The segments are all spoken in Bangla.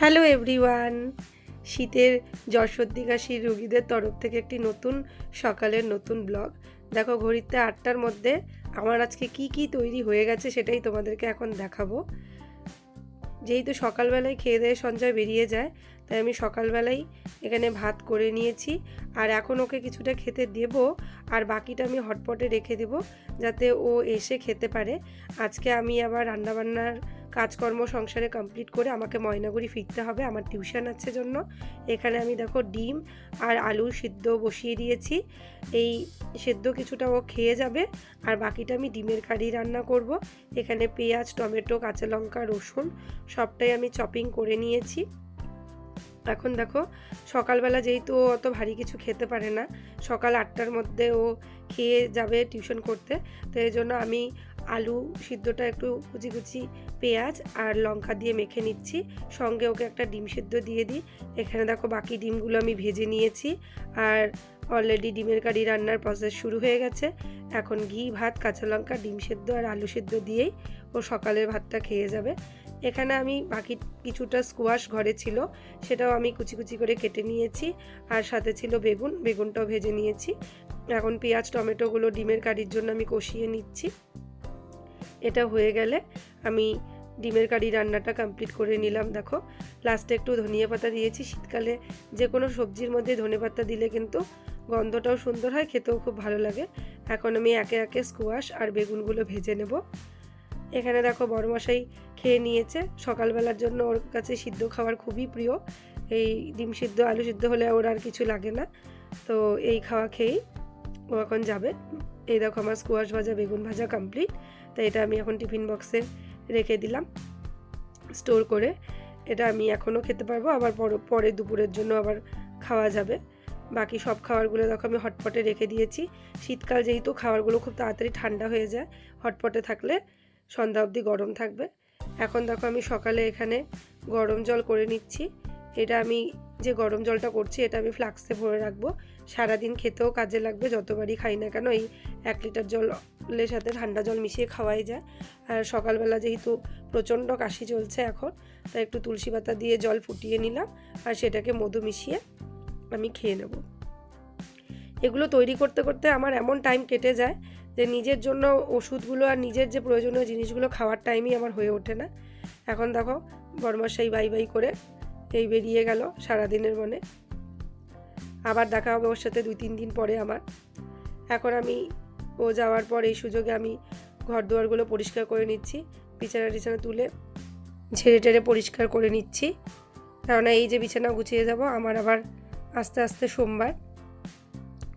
Hello everyone. শীতের জ্বর সর্দি কাশির রুগীদের তরফ থেকে একটি নতুন সকালের নতুন ব্লগ। দেখো, ঘড়িতে আটটার মধ্যে আমার আজকে কি কি তৈরি হয়ে গেছে সেটাই তোমাদেরকে এখন দেখাবো। যেহেতু সকালবেলায় খেয়ে দিয়ে সঞ্জয় বেরিয়ে যায়, তাই আমি সকালবেলাই এখানে ভাত করে নিয়েছি। আর এখন ওকে কিছুটা খেতে দেব, আর বাকিটা আমি হটপটে রেখে দেব, যাতে ও এসে খেতে পারে। আজকে আমি আবার রান্নাবান্নার কাজকর্ম সংসারে কমপ্লিট করে আমাকে ময়নাগুড়ি ফিরতে হবে, আমার টিউশন আছে জন্য। এখানে আমি দেখো ডিম আর আলু সিদ্ধ বসিয়ে দিয়েছি। এই সেদ্ধ কিছুটা ও খেয়ে যাবে, আর বাকিটা আমি ডিমের কারি রান্না করব। এখানে পেঁয়াজ, টমেটো, কাঁচা লঙ্কা, রসুন সবটাই আমি চপিং করে নিয়েছি। এখন দেখো সকালবেলা যেহেতু অত ভারী কিছু খেতে পারে না, সকাল আটটার মধ্যে ও খেয়ে যাবে টিউশন করতে। তো এই জন্য আমি আলু সিদ্ধটা একটু কুচি কুচি পেঁয়াজ আর লঙ্কা দিয়ে মেখে নিচ্ছি। সঙ্গে ওকে একটা ডিম সিদ্ধ দিয়ে দিই। এখানে দেখো বাকি ডিমগুলো আমি ভেজে নিয়েছি আর অলরেডি ডিমের কারি রান্নার প্রসেস শুরু হয়ে গেছে। এখন ঘি, ভাত, কাঁচা লঙ্কা, ডিম সেদ্ধ আর আলু সেদ্ধ দিয়েই ও সকালের ভাতটা খেয়ে যাবে। এখানে আমি বাকি কিছুটা স্কোয়াশ ঘরে ছিল, সেটাও আমি কুচি কুচি করে কেটে নিয়েছি আর সাথে ছিল বেগুন, বেগুনটাও ভেজে নিয়েছি। এখন পেঁয়াজ, টমেটোগুলো ডিমের কারির জন্য আমি কষিয়ে নিচ্ছি। এটা হয়ে গেলে আমি ডিমের কারি রান্নাটা কমপ্লিট করে নিলাম, দেখো। লাস্টে একটু ধনিয়া পাতা দিয়েছি, শীতকালে যে কোনো সবজির মধ্যে ধনে পাতা দিলে কিন্তু গন্ধটাও সুন্দর হয়, খেতেও খুব ভালো লাগে। এখন আমি একে একে স্কোয়াশ আর বেগুনগুলো ভেজে নেব। এখানে দেখো বড়মশাই খেয়ে নিয়েছে, সকালবেলার জন্য ওর কাছে সিদ্ধ খাওয়ার খুবই প্রিয়। এই ডিম সিদ্ধ, আলু সিদ্ধ হলে ওর আর কিছু লাগে না, তো এই খাওয়া খেয়েই ও এখন যাবে। এই দেখো আমার স্কোয়াশ ভাজা, বেগুন ভাজা কমপ্লিট তো এটা আমি এখন টিফিন বক্সে রেখে দিলাম স্টোর করে। এটা আমি এখনও খেতে পারব, আবার পরে দুপুরের জন্য আবার খাওয়া যাবে। বাকি সব খাবারগুলো দেখো আমি হটপটে রেখে দিয়েছি। শীতকাল যেহেতু খাবারগুলো খুব তাড়াতাড়ি ঠান্ডা হয়ে যায় হটপটে থাকলে সন্ধ্যা অবধি গরম থাকবে। এখন দেখো আমি সকালে এখানে গরম জল করে নিচ্ছি। এটা আমি যে গরম জলটা করছি, এটা আমি ফ্লাক্সে ভরে রাখব। সারাদিন খেতেও কাজে লাগবে, যতবারই খাই না কেন এই এক লিটার জলের সাথে ঠান্ডা জল মিশিয়ে খাওয়াই যায়। আর সকালবেলা যেহেতু প্রচণ্ড কাশি চলছে এখন, তাই একটু তুলসী পাতা দিয়ে জল ফুটিয়ে নিলাম আর সেটাকে মধু মিশিয়ে আমি খেয়ে নেব। এগুলো তৈরি করতে করতে আমার এমন টাইম কেটে যায় যে নিজের জন্য ওষুধগুলো আর নিজের যে প্রয়োজনীয় জিনিসগুলো খাওয়ার টাইমই আমার হয়ে ওঠে না। এখন দেখো বরমাসাই বাই বাই করে এই বেরিয়ে গেল সারাদিনের মনে। আবার দেখা হবে ওর সাথে দুই তিন দিন পরে আমার। এখন আমি ও যাওয়ার পর এই সুযোগে আমি ঘর দুয়ারগুলো পরিষ্কার করে নিচ্ছি, বিছানা টিছানা তুলে ঝেড়ে টেড়ে পরিষ্কার করে নিচ্ছি। কেননা এই যে বিছানা গুছিয়ে যাব, আমার আবার আস্তে আস্তে সোমবার।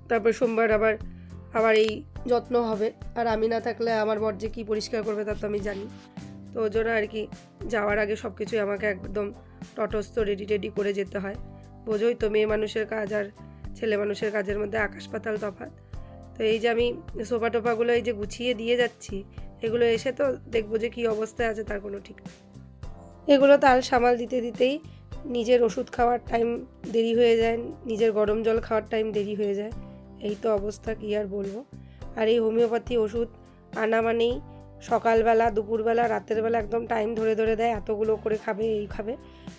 তারপর সোমবার আবার আবার এই যত্ন হবে। আর আমি না থাকলে আমার বর যে কী পরিষ্কার করবে তা তো আমি জানি। তো ওই জন্য আর কি যাওয়ার আগে সব কিছুই আমাকে একদম তটস্থ রেডি রেডি করে যেতে হয়। বোঝোই তো মেয়ে মানুষের কাজ আর ছেলে মানুষের কাজের মধ্যে আকাশ পাতাল তফাৎ। তো এই যে আমি সোফা টোফাগুলো এই যে গুছিয়ে দিয়ে যাচ্ছি, এগুলো এসে তো দেখব যে কী অবস্থায় আছে তার কোনো ঠিক এগুলো তাল সামাল দিতে দিতেই নিজের ওষুধ খাওয়ার টাইম দেরি হয়ে যায়, নিজের গরম জল খাওয়ার টাইম দেরি হয়ে যায়, এই তো অবস্থা কী আর বলব। আর এই হোমিওপ্যাথি ওষুধ আনা মানেই সকালবেলা, দুপুরবেলা, রাতের বেলা একদম টাইম ধরে ধরে দেয়, এতগুলো করে খাবে, এই খাবে।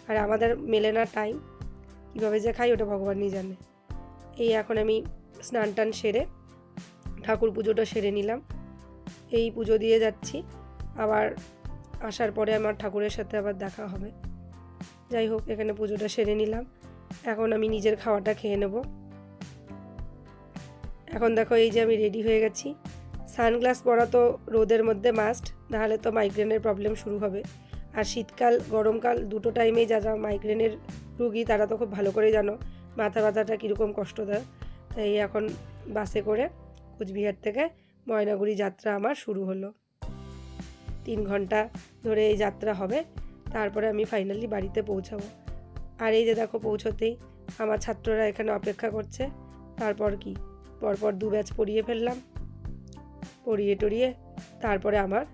আর আমাদের মেলে না টাইম। কীভাবে যে খাই ওটা ভগবানই জানে। এই এখন আমি স্নান টান সেরে ঠাকুর পুজোটা সেরে নিলাম। এই পুজো দিয়ে যাচ্ছি। আবার আসার পরে আমার ঠাকুরের সাথে আবার দেখা হবে। যাই হোক, এখানে পুজোটা সেরে নিলাম। এখন আমি নিজের খাওয়াটা খেয়ে নেব। এখন দেখো এই যে আমি রেডি হয়ে গেছি। সানগ্লাস পরা তো রোদের মধ্যে মাস্ট নাহলে তো মাইগ্রেনের প্রবলেম শুরু হবে। আর শীতকাল, গরমকাল দুটো টাইমেই যা যা মাইগ্রেনের রুগী, তারা তো খুব ভালো করে জানো মাথা ব্যথাটা কীরকম কষ্ট দেয়। তাই এখন বাসে করে কুচবিহার থেকে ময়নাগুড়ি যাত্রা আমার শুরু হলো। তিন ঘণ্টা ধরে এই যাত্রা হবে, তারপরে আমি ফাইনালি বাড়িতে পৌঁছাবো। আর এই যে দেখো পৌঁছতেই আমার ছাত্ররা এখানে অপেক্ষা করছে, তারপর কি? পরপর দু ব্যাচ পড়িয়ে ফেললাম। পড়িয়ে টড়িয়ে তারপরে আমার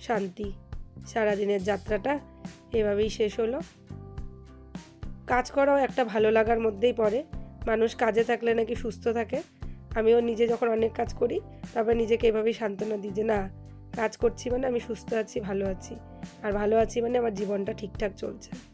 শান্তি। সারাদিনের যাত্রাটা এভাবেই শেষ হলো। কাজ করাও একটা ভালো লাগার মধ্যেই পড়ে। মানুষ কাজে থাকলে নাকি সুস্থ থাকে। আমিও নিজে যখন অনেক কাজ করি, তারপর নিজেকে এভাবেই সান্ত্বনা দিই যে, না, কাজ করছি মানে আমি সুস্থ আছি, ভালো আছি। আর ভালো আছি মানে আমার জীবনটা ঠিকঠাক চলছে।